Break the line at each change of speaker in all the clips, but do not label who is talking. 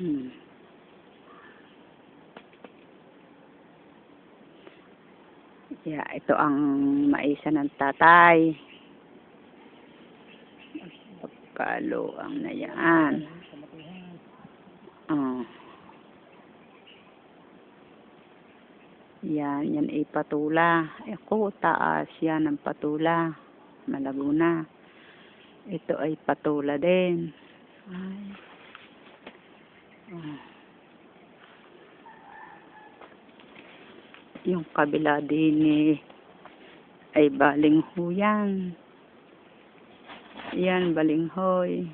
Hmm. Yeah, ito ang maisa ng tatay. Pagkaluang na yan. Oh. Yan, yan ay patula. Ako, taas yan ang patula. Malaguna. Ito ay patula din. Ay. Yung kabila din eh, ay balingho yan. Yan, balinghoy.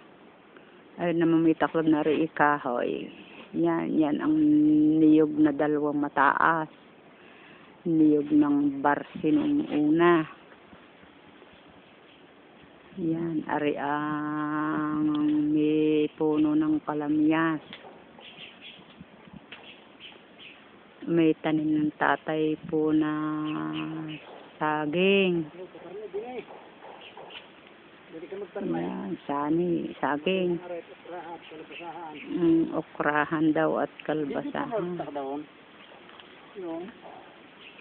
Ay, namamitaklog na rin ikahoy. Yan, yan ang niyog na dalawang mataas. Niyog ng barsi noong una. Yan, ari ang may puno ng kalamyas. May tanim ng tatay po na saging. Yan, sani, saging. Mm, okrahan daw at kalbasahan.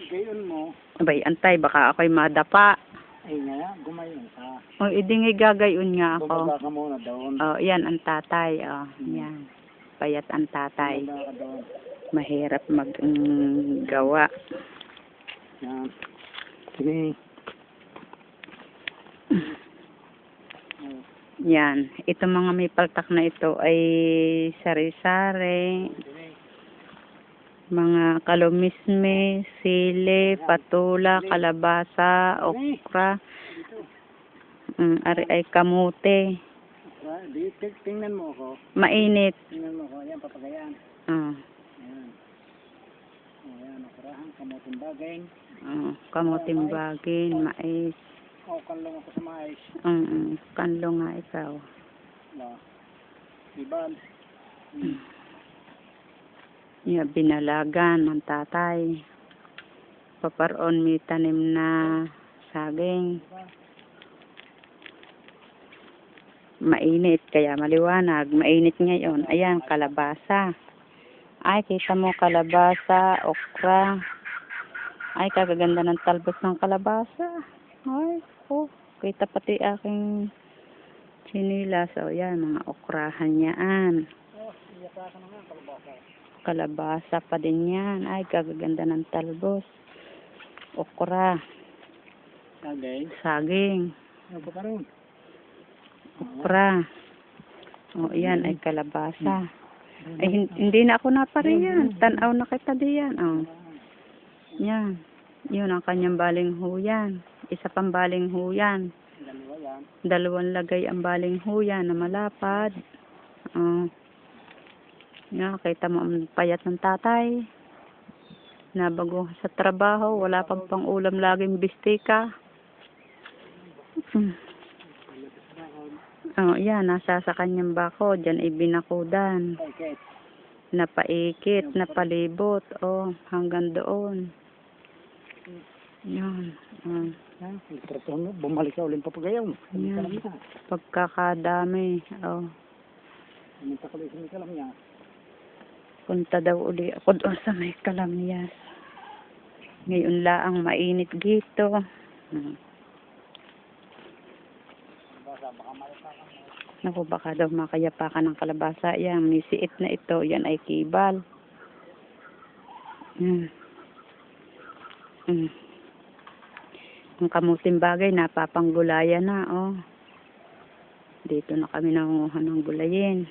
Gayon mo,
Abay, antay, baka ako'y madapa.
ay nga, gumayon ka.
O, idingi gagayon nga ako.
Bumaba ka muna doon.
Oh, yan ang tatay. Oh, yan. Payat ang tatay.
Bumaba ka doon.
Mahirap mag mm, gawa.
Yan. Sige.
Yan. Ito mga may paltak na ito ay sari-sari. Mga kalumisme, sili, patula, kalabasa, okra. Mm, ari ay.
Ah, ting- tingnan mo ako.
Mainit.
Tingnan mo ako. Ayan, papagayaan.
Oh,
Ayan. Ayan, nakurahan. Kamuting bagay.
oh, kamuting mais.
O, kalong ako sa mais.
Mm, kanlo nga ikaw.
La. Iban.
Mm. Yeah, binalagan ng tatay. Paparoon may tanim na saging. Mainit, kaya maliwanag. Mainit ngayon. Ayan, kalabasa. Ay, kita mo kalabasa, okra. Ay, kagaganda ng talbos ng kalabasa. Ay, oh, kita pati aking sinilas. O, yan, mga okrahan.
Oh, nga, kalabasa.
Pa din yan. Ay, kagaganda ng talbos. Okra,
Tagay.
saging,
Ano
okra. O, yan ay kalabasa. Ay, hin- hindi na ako napariyan. Tanaw na kita diyan. O, yan. Yun ang kanyang baling huyan. Isa pang baling huyan.
Dalawa yan.
Dalawang lagay ang baling huyan na malapad. O, yan, kita mo ang payat ng tatay. Nabago sa trabaho. Wala pang pang ulam laging bistika. Hmm. Oh, yan, nasa sa kanyang bako. Diyan ay binakudan. Napaikit, napalibot. Oh, hanggang doon. Yan. Oh,
Yan. Mo. Bumalik ka ulit papagayaw.
Yan.
Kalam na.
pagkakadami. Oh,
kalam niya.
punta daw uli ako doon sa may kalamyas. Ngayon laang mainit dito. Hmm.
Basa, baka malita ka mo.
Naku, baka daw makayapakan ng kalabasa. Yan, may siit na ito. Yan ay kibal. Mm. Mm. Ang kamuting bagay, napapanggulayan na, oh. Dito na kami nangunguha ng gulayin.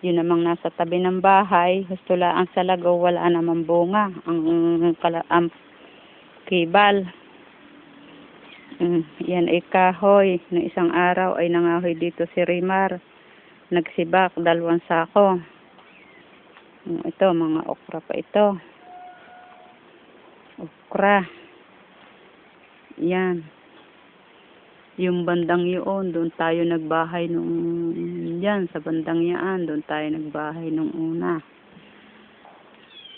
Yun namang nasa tabi ng bahay, gusto lang sa lagaw, wala namang bunga. Ang, kala, ang kibal. Mm, yan ay kahoy. Noong isang araw ay nangahoy dito si Rimar. Nagsibak, dalawang sako. Mm, ito, mga okra pa ito. Okra. Yan. Yung bandang yun, doon tayo nagbahay nung, yan, sa bandang yaan, doon tayo nagbahay nung una.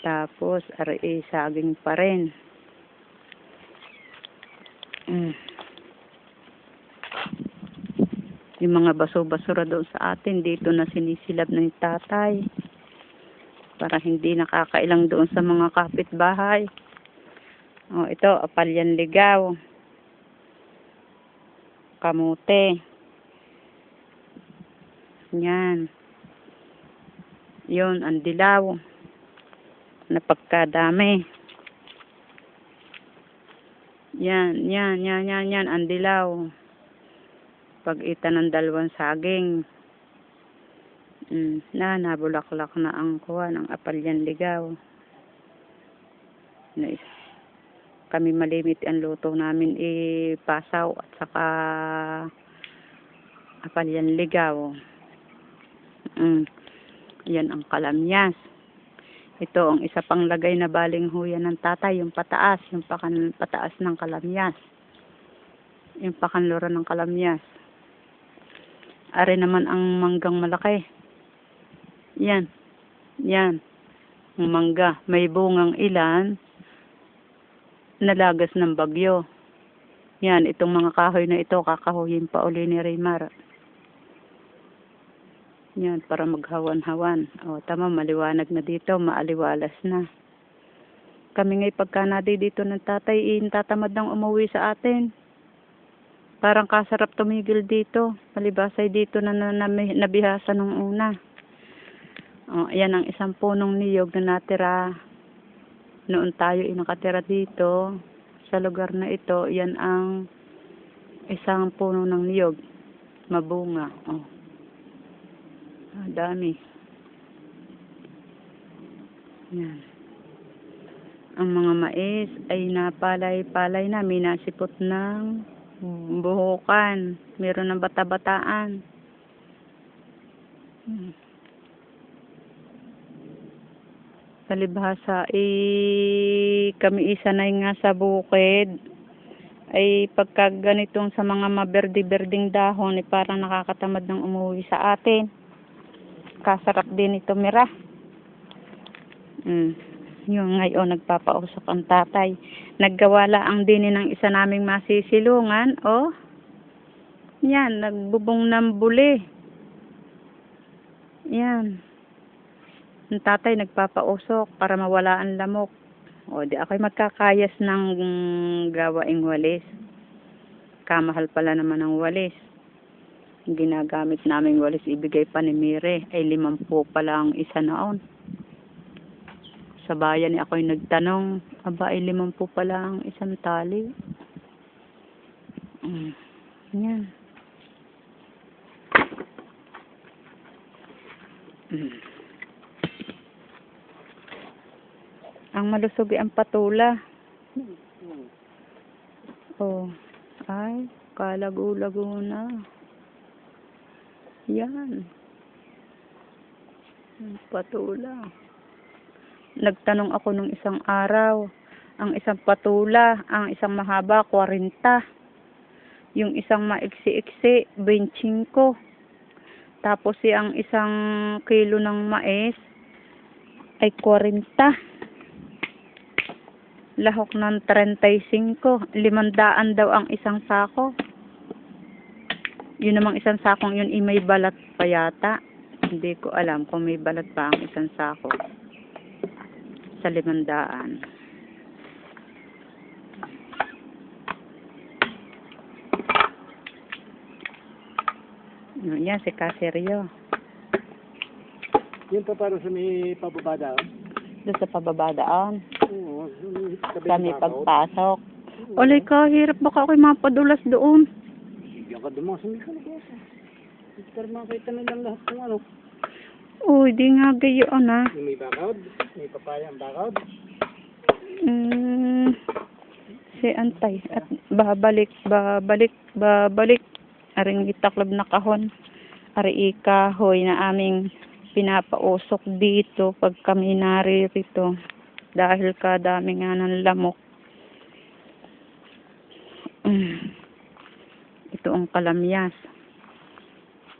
Tapos, aray, saging pa rin. Mm. Yung mga baso-basura doon sa atin, dito na sinisilab ng tatay. Para hindi nakakailang doon sa mga kapitbahay. Oh, ito, apalyan ligaw. Kamote. Yan. Yun, ang dilaw. Napagkadami. Yan, yan, yan, yan, yan, ang dilaw. Pag-ita ng dalawang saging. Mm, na, nabulaklak na ang kuha ng apalyan ligaw. Is- kami malimit ang luto namin ipasaw at saka apalyan ligaw. Mm. Yan ang kalamyas. Ito ang isa pang lagay na baling huya ng tatay, yung pataas, yung pakan, pataas ng kalamyas. Yung pakanlura ng kalamyas. Are naman ang manggang malaki. Yan. Yan. Ang mangga. May bungang ilan nalagas ng bagyo. Yan, itong mga kahoy na ito, kakahuyin pa uli ni Raymar. Yan, para maghawan-hawan. O, tama, maliwanag na dito, maaliwalas na. Kami ngay pagka nadi dito ng tatay, in tatamad nang umuwi sa atin. Parang kasarap tumigil dito. Palibasay dito na, na, na nabihasa nung una. O, yan ang isang punong niyog na natira. Noon tayo inakatira dito, sa lugar na ito, yan ang isang puno ng niyog. Mabunga. Oh. Ah, dami. Yan. Ang mga mais ay napalay-palay na, minasipot ng buhukan. Meron ng bata-bataan. Hmm. Palibhasa, eh, kami isanay nga sa bukid. Ay, pagka ganitong sa mga maberdi-berding dahon, eh, parang nakakatamad ng umuwi sa atin. Kasarap din ito, mira. Mm. Yung ngayon, nagpapausok ang tatay. Naggawala ang din ng isa naming masisilungan, oh. Yan, nagbubong ng buli. Yan. Ang tatay nagpapausok para mawala ang lamok. O, di ako'y magkakayas ng gawaing walis. Kamahal pala naman ang walis. Ginagamit naming walis ibigay pa ni Mire ay limampu pala ang isa noon. Sa bayan ako'y nagtanong, aba ay limampu pala ang isang tali. Mm. Yan. Mm. Ang malusog ang patula. Oh. Ay, kalago-lago na. Yan. Ang patula. Nagtanong ako nung isang araw. Ang isang patula, ang isang mahaba, 40. Yung isang maiksi-iksi, 25. Tapos yung isang kilo ng mais ay 40 lahok ng 35. Limandaan daw ang isang sako. Yun namang isang sakong yun, ay may balat pa yata. Hindi ko alam kung may balat pa ang isang sako. Sa limandaan. Yun yan, si Caserio.
Yun pa para sa may pababada.
Doon sa pababadaan.
Oo. ng bakaw.
pagpasok. Olay ka, hirap baka ako'y mapadulas doon.
Bigyan ka dumasin ka na ka rin makita nilang lahat ng ano.
Uy, di nga gayon ah.
Yung may bakawd, may papaya ang bakawd.
Mm, si Antay. At babalik, babalik, babalik. Aring itaklob na kahon. Ari ikahoy na aming pinapausok dito pag kami naririto. Dahil kadami nga ng lamok. Mm. Ito ang kalamyas.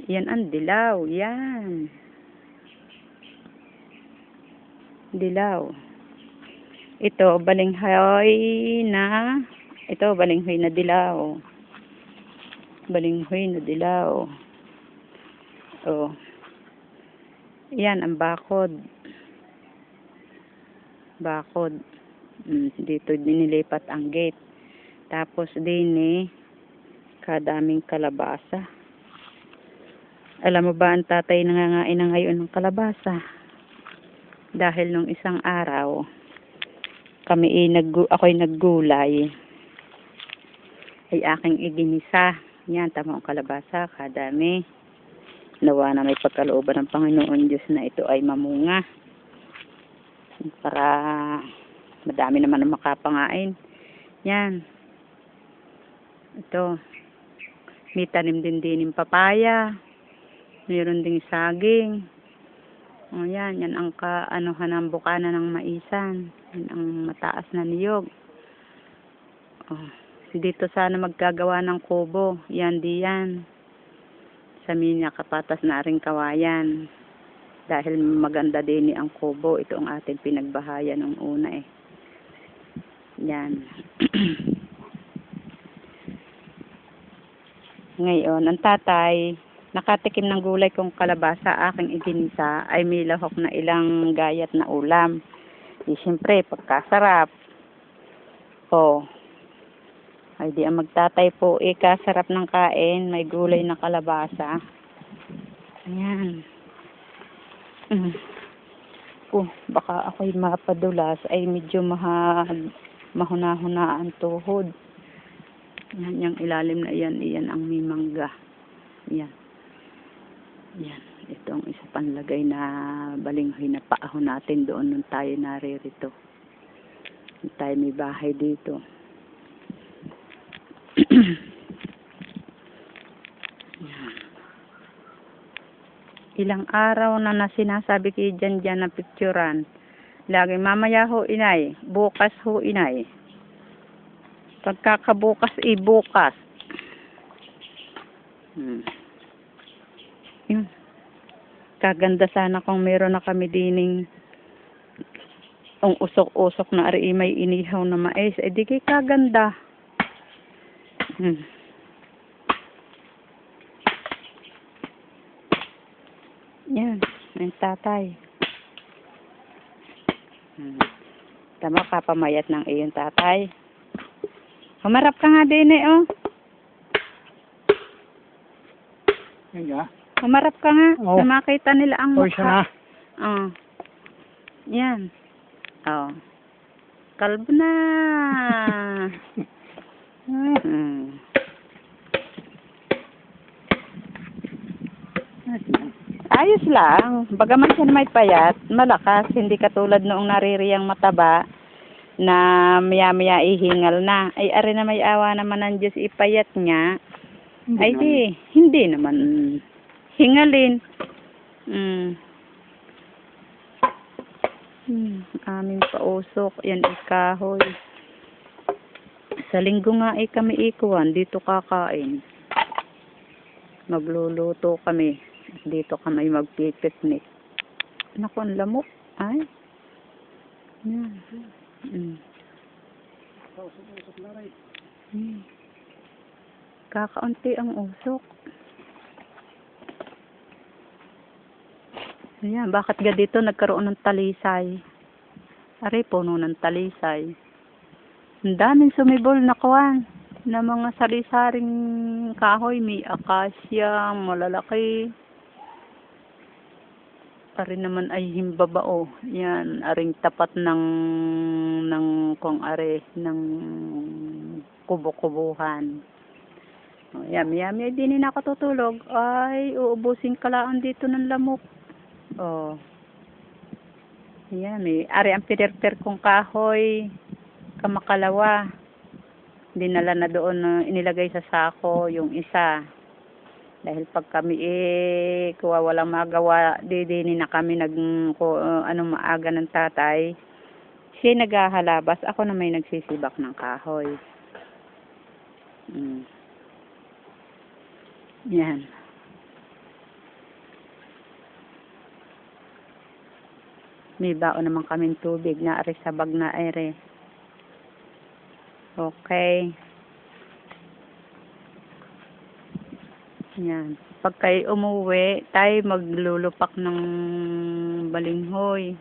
Yan ang dilaw. Yan. Dilaw. Ito, balinghoy na, ito, balinghoy na dilaw. Balinghoy na dilaw. Oh. Yan, ang bakod. Bakod. Mm, dito dinilipat ang gate. Tapos din eh, kadaming kalabasa. Alam mo ba ang tatay nangangain na ngayon ng kalabasa? Dahil nung isang araw, kami eh, nag, ako'y naggulay. Ay aking iginisa. Yan, tama ang kalabasa, kadami. Nawa na may pagkalooban ng Panginoon Diyos na ito ay mamunga. Para madami naman ang makapangain. Yan. Ito. May tanim din din ng papaya. Mayroon ding saging. O yan, yan ang ka, ano, ng bukana ng maisan. Yan ang mataas na niyog. O, dito sana maggagawa ng kubo. Yan di yan. Sa minya kapatas na rin kawayan. Dahil maganda din ang kubo. Ito ang ating pinagbahayan ng una eh. Yan. Ngayon, ang tatay, nakatikim ng gulay kong kalabasa, aking iginisa, ay may lahok na ilang gayat na ulam. Di siyempre, pagkasarap. O, ay di ang magtatay po, eh, kasarap ng kain, may gulay na kalabasa. Ayan. Mm. Oh, baka ako'y mapadulas, ay medyo maha, mahuna-huna ang tuhod. Yan, yung ilalim na iyan, iyan ang may mangga. Yan. Yan. Ito ang isa panlagay na balinghoy na paahon natin doon nung tayo naririto. Nung tayo may bahay dito. Ilang araw na na sinasabi kay dyan dyan na picturean. Lagi, mamaya ho inay, bukas ho inay. Pagkakabukas, ibukas. Hmm. Yun. Kaganda sana kung meron na kami dining ang usok-usok na ari may inihaw na mais. Eh di kaganda. Hmm. Yan, ang tatay. Hmm. Tama ka pamayat ng iyong tatay. Humarap ka nga din eh, oh.
Yan nga.
Humarap ka nga.
Oo.
Na makita nila ang
O, isa na.
Oh. Yan. Oh. Kalbo na. hmm. Ayos lang. Bagaman siya may payat, malakas, hindi katulad noong naririyang mataba na maya-maya ihingal na. Ay, ari na may awa naman ng Diyos ipayat niya. Ay di, hindi naman hingalin. Mm. Hmm, aming pausok. Yan ikahoy. Sa linggo nga ay kami ikuan. Dito kakain. Magluluto kami. Dito kami magpipiknik. Naku, ang lamok. Ay. Yan. Mm. Hmm. Kakaunti ang usok. Ayan, bakit ga dito nagkaroon ng talisay? Ari, puno ng talisay. Ang daming sumibol na kuwan na mga sari-saring kahoy. May akasya, malalaki. Ari naman ay himbabao. Yan, aring tapat ng ng kung are ng kubo-kubuhan. O, yan, yami, di na nakatutulog. Ay, uubusin kalaan dito ng lamok. Oh. Yan, may ari ang pinerper kong kahoy, kamakalawa. Dinala na doon na inilagay sa sako yung isa. Dahil pag kami eh, kuwa walang magawa, didini na kami nag, ko, uh, ano maaga ng tatay. Siya naghahalabas, ako na may nagsisibak ng kahoy. Mm. Yan. May baon naman kaming tubig na ari sa bag na ere. Okay. Yan. Pag kayo umuwi, tayo maglulupak ng balinghoy.